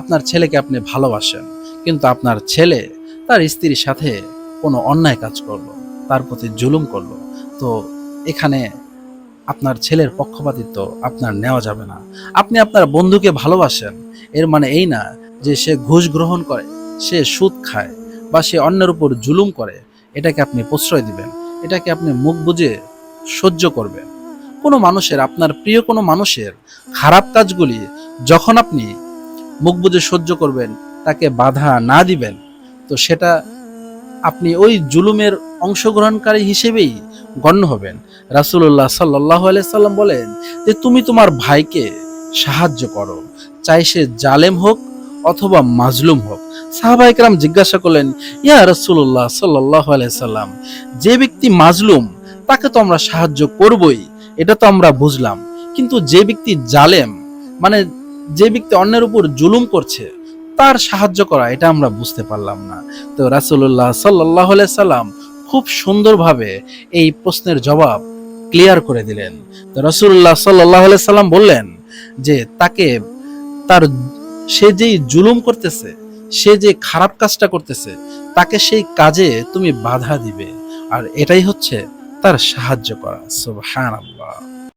আপনার ছেলেকে আপনি ভালোবাসেন, কিন্তু আপনার ছেলে তার স্ত্রীর সাথে কোনো অন্যায় কাজ করল, তার প্রতি জুলুম করল, তো এখানে আপনার ছেলের পক্ষপাতিত্ব আপনার নেওয়া যাবে না। আপনি আপনার বন্ধুকে ভালোবাসেন, এর মানে এই না যে সে ঘুষ গ্রহণ করে, সে সুদ খায় বা সে অন্যের উপর জুলুম করে, এটাকে আপনি প্রশ্রয় দিবেন, এটাকে আপনি মুখ বুজে সহ্য করবেন। কোনো মানুষের, আপনার প্রিয় কোনো মানুষের খারাপ কাজগুলি যখন আপনি মুখ বুজে সহ্য করবেন, তাকে বাধা না দিবেন। তো সেটা আপনি ওই জুলুমের অংশগ্রহণকারী হিসেবেই গণ্য হবেন। রাসুল্লাহ সাল্লাহ সাল্লাম বলেন যে, তুমি তোমার ভাইকে সাহায্য করো। চাই সে জালেম হোক অথবা মাজলুম হোক। সাহাবাইকরাম জিজ্ঞাসা করলেন, ইয়া রসুল্লাহ সাল্লাহ সাল্লাম, যে ব্যক্তি মাজলুম, তাকে তো আমরা সাহায্য করবই, এটা তো আমরা বুঝলাম। কিন্তু যে ব্যক্তি জালেম মানে যে ব্যক্তি অন্যের উপর জুলুম করছে, তার সাহায্য করা, এটা আমরা বুঝতে পারলাম না। তো রাসুল্লাহ সাল্লাহ সাল্লাম খুব সুন্দরভাবে এই প্রশ্নের জবাব ক্লিয়ার করে দিলেন। তো রসুল্লাহ সাল্লাহ সাল্লাম বললেন যে, তাকে তার সে যেই জুলুম করতেছে, সে যে খারাপ কাজটা করতেছে, তাকে সেই কাজে তুমি বাধা দিবে। আর এটাই হচ্ছে তার সাহায্য করা। সুবহানাল্লাহ।